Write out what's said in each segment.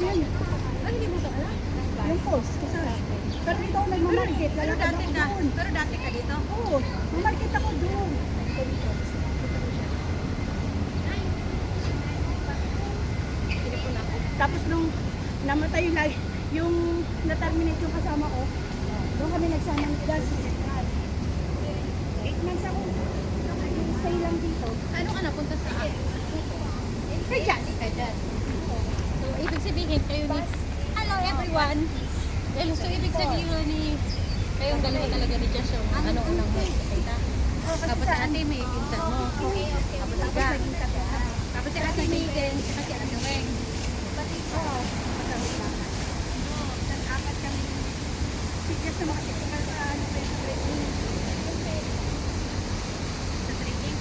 Yan. Ay, hindi mo alam? Yung post. Kasi, pero dito ako nagmamarket. Pero Lalakad dati doon. pero dati ka dito? Oo. Mamarket ako doon. Tapos nung namatay yung, yung na-terminate yung kasama ko, doon kami nagsama ng Central. Eight months ako. Stay lang dito. Ano ka napunta sa Kay Jazz. Kay Jazz. Sabihin kayo ni... Hello everyone! Dahil so, ibig sabihin ni... Kayong dalawa talaga ni Jazz yung ano unang mo kita. Tapos si ate may pinsan mo. Okay, okay. Tapos Tapos ikaw. Tapos si ate Megan, saka si ate Weng. Oo. Apat kami. Si Jazz na makikita sa ano sa training. Sa training.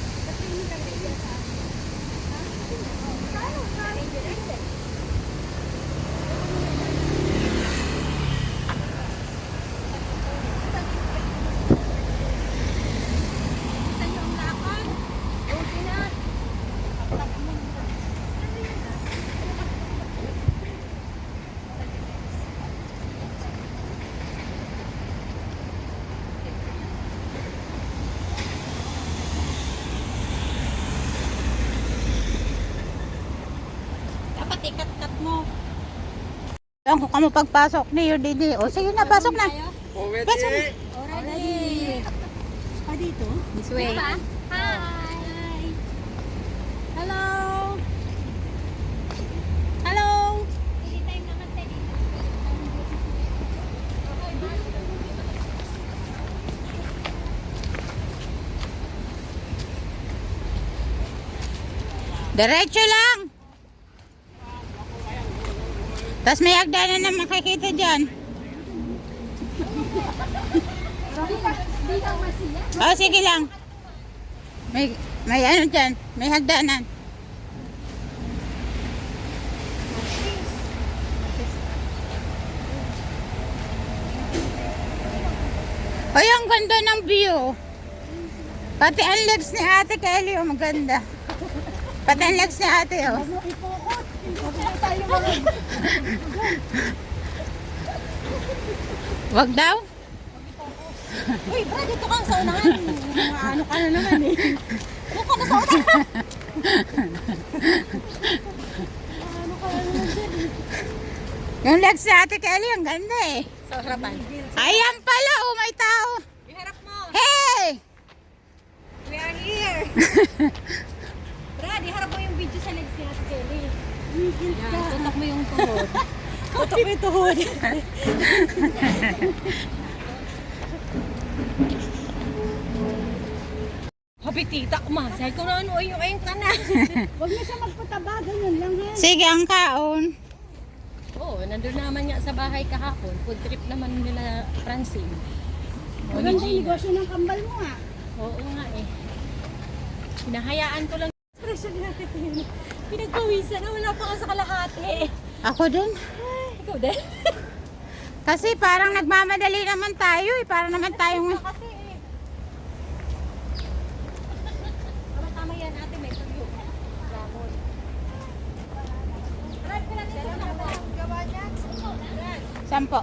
Sa training kami Jazz sa Ano? Sa Saan yung lakad? Okay na. Dapat ikat-kat mo. Alam ko kamo pagpasok ni Didi. O sige na, pasok na. Pasok na. Already. Ah, dito? This way. Hi. Hello. Hello. Diretso lang. Tapos may hagdanan na makikita dyan. Oh, sige lang. May, may ano dyan. May hagdanan. Ay, ang ganda ng view. Pati ang legs ni ate Kelly, oh, maganda. Pati ang legs ni ate, oh. Wag daw. Uy, Brad, dito ka sa unahan. Ano ka na naman eh. Ano ka na sa unahan? Yung legs ni ate Kelly, ang ganda eh. Sa harapan. Ayan pala, oh, may tao. Iharap mo. Hey! We are here. Brad, iharap mo yung video sa legs ni Ate Kelly. Yan, tutok mo yung tuhod. tutok mo yung tuhod. Habi tita, umasay ko na ano, yung ayun ka na. Huwag na siya magpataba. Ganyan lang ha. Sige, ang kaon. Oo, nandun naman nga sa bahay kahapon. Food trip naman nila Francine. Maganda yung negosyo ng kambal mo ha. Oo nga eh. Hinahayaan ko lang. Presyo ni Ate Kelly. Pinagpawisan na wala pa nga sa kalahati. Ako din. Ikaw din. Kasi parang nagmamadali naman tayo eh. Para naman tayong... Kasi eh. Tama-tama yan ate, may tuyo. Nito na ba? Gawa dyan. Brad. Sampo.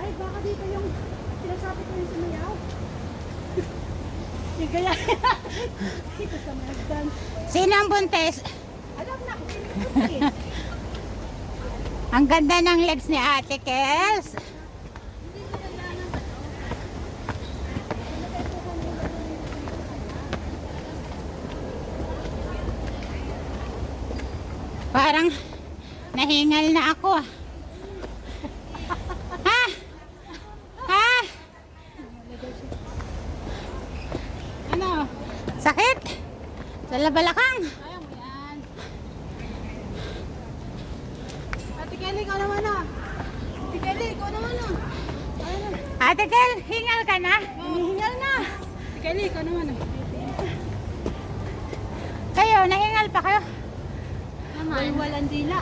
Ay, baka dito yung sinasabi ko yung sumayaw. Yung gaya. dito sa Magdan. Sino ang buntis? Alam na kung sino buntis. Ang ganda ng legs ni Ate Kels. Parang nahingal na ako. ah. Ha? Ha? Ano? Sakit? Sa labalakang? Ayaw mo yan. Ate Kelly, ikaw naman ah. Ate Kelly, ikaw naman ah. Ate Kel, hingal ka na? Hinihingal na. Kelly, ikaw naman. Kayo, nahingal pa kayo? Naman. Walang dila.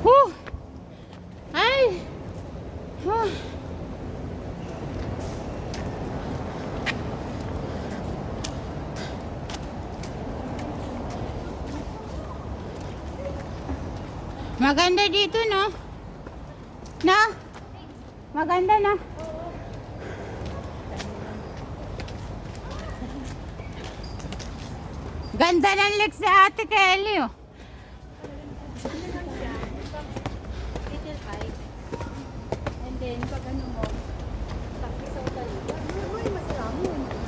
Whew! Ay! Huh. Maganda dito, no? Na? Maganda na. Ganda ng legs sa ate Kelly, oh. And then, pag ano mo, tapos sa utal. Uy, masarap yun.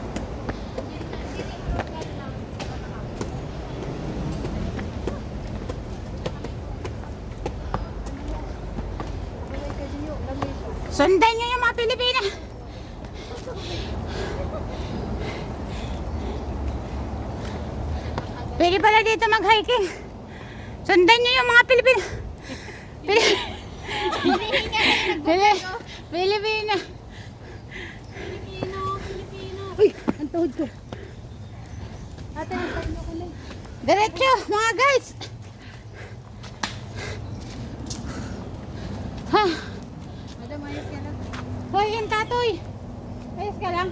Sundan nyo yung mga Pilipina. Pwede pala dito mag-hiking. Sundan nyo yung mga Pilipina. Pili Pili Pilipina. Uy, ang tuhod ko. Ate, ang tayo ko lang. Diretso, mga guys. Ha. Hoy tatoy. Ayos ka lang.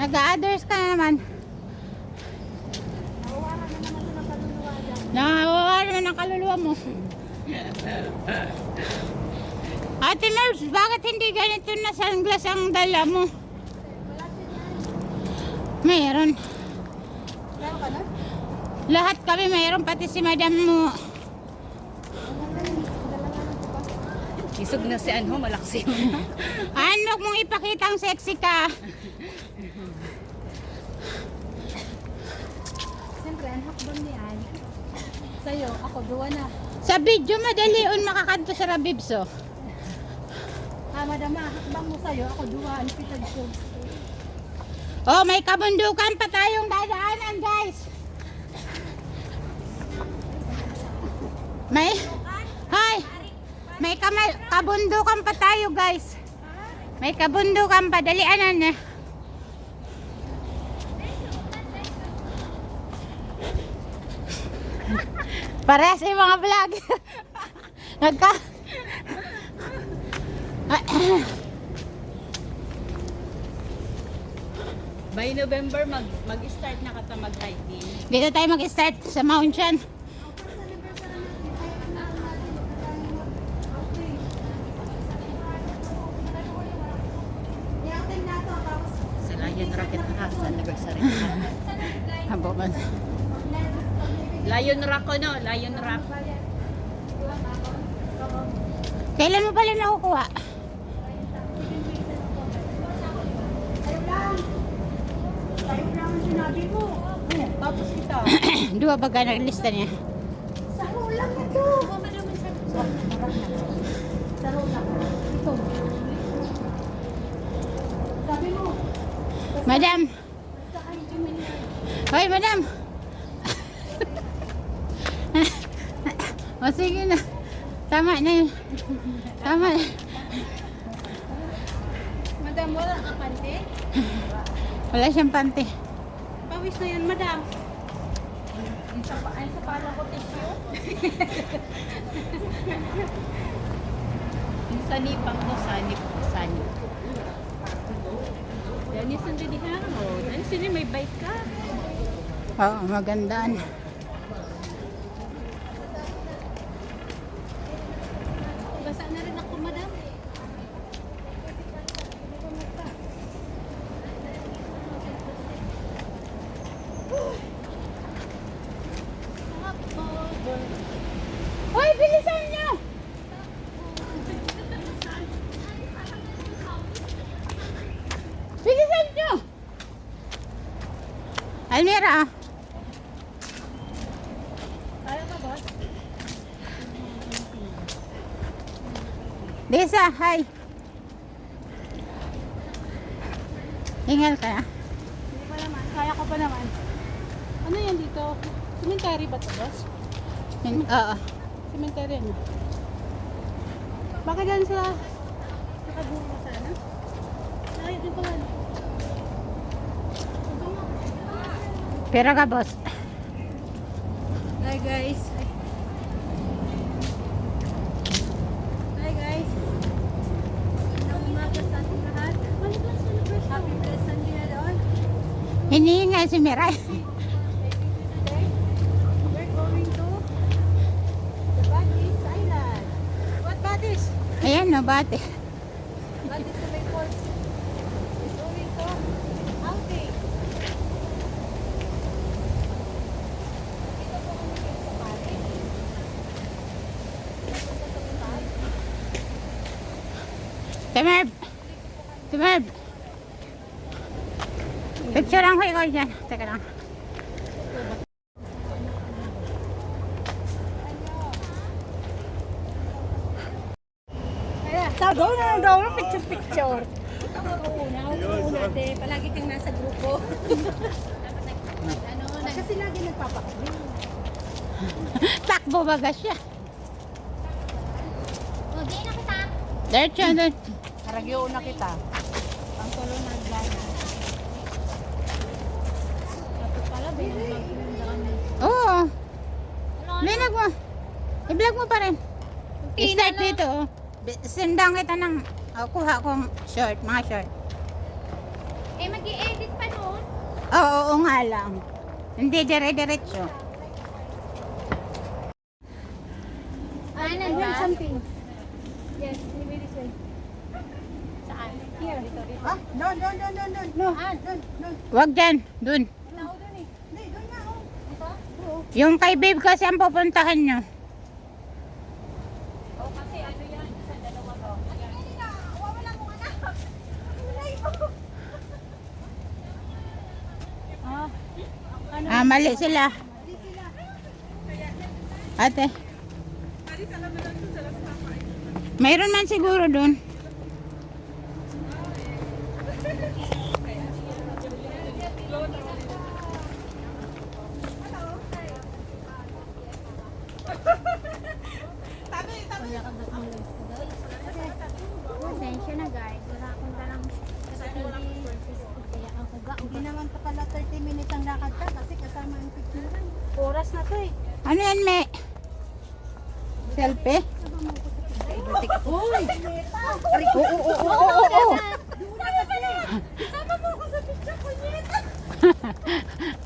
Nag-others ka na naman. Nakawawa naman ang kaluluwa mo. Ate Nurse, bakit hindi ganito na sunglass ang dala mo? Mayroon. Lahat kami mayroon, pati si madam mo. Isog na si Anho, malaksi Ano mong ipakita ang sexy ka? Siyempre, ang hakbang ni Ann. Sa'yo, ako, duwa na. Sa video madali on makakanto sa Rabibso. Ah, madam, ah, hakbang mo sa'yo, ako, duwa. Ang pitag ko. Oh, may kabundukan pa tayong dadaanan, guys. May. May kamay, kabundukan pa tayo, guys. May kabundukan pa dalianan na. Parehas yung mga vlog. Nagka... By November, mag, mag-start na kata mag-hiking. Dito tayo mag-start sa Mount Lion Rock ko no, Lion Rock. Kailan mo pala nakukuha? Tapos kita. Dua baga na lista niya. Saro lang ito. Saro lang. Ito. Madam. Hoy, madam. O sige na. Tama na yun. Tama na. Madam, wala ka pante? Wala siyang pante. Pawis na yan, madam. Ay, sa, ay, sa pala ko tissue. Yung sanipang ko, sanip, sanip. Yan yung sundin ha. Oh, yan sini may bike ka. Oo, magandaan. Basa na rin ako, madam. Hoy, bilisan niyo! Bilisan niyo! Almira, ah. Kaya ka, boss? Lisa, hi. Hingal ka na. Hindi pa naman. Kaya ko pa naman. Ano yan dito? Cemetery ba ito, boss? Oo. Cemetery ano? Baka dyan sa nakabunga sana. Nakayot yung pangalan. Pera ka, boss. Hi guys. Island. What Batis? Ayan, no, bate. Batis sa may falls. We're going to outing. Dito po kami sa. Napunta sa Bali. Picture lang ikaw dyan. Teka lang. Sa go na daw na picture picture. Una, una, de, palagi kang nasa grupo. ano, Kasi lagi nagpapakabili. Takbo baga siya. O, di na kita. Diretso doon. Karagyo na kita. Ang tulo na gana. Dapat pala, binag-vlog ko yung dami. Oo. Ano, Binag mo. I-vlog mo pa rin. I-start dito. oh. Sendang kita ng oh, kuha kong short, mga short. Eh, mag edit pa noon. Oo, oo nga lang. Hindi dire-diretso. Ah, nandun. something. Yes, maybe this way. Saan? Here. Dito, dito. Ah, no, no, no, no, no. No, Ah, doon, doon. Wag dyan. Dun. Wala ako dun eh. Hindi, doon na, oh. Dito? Yung kay babe kasi ang pupuntahan nyo. Oh, kasi ano yan, isa dalawa to. Ah, ano? Ah, mali sila. Ate. Mayroon man siguro dun. lalakad ka kasi kasama ang picture. Oras na to eh. Ano yan, me? Selfie? Uy! Oo, oo, oo, oo, oo, oo. Sama mo ako sa picture, ko, kunyeta.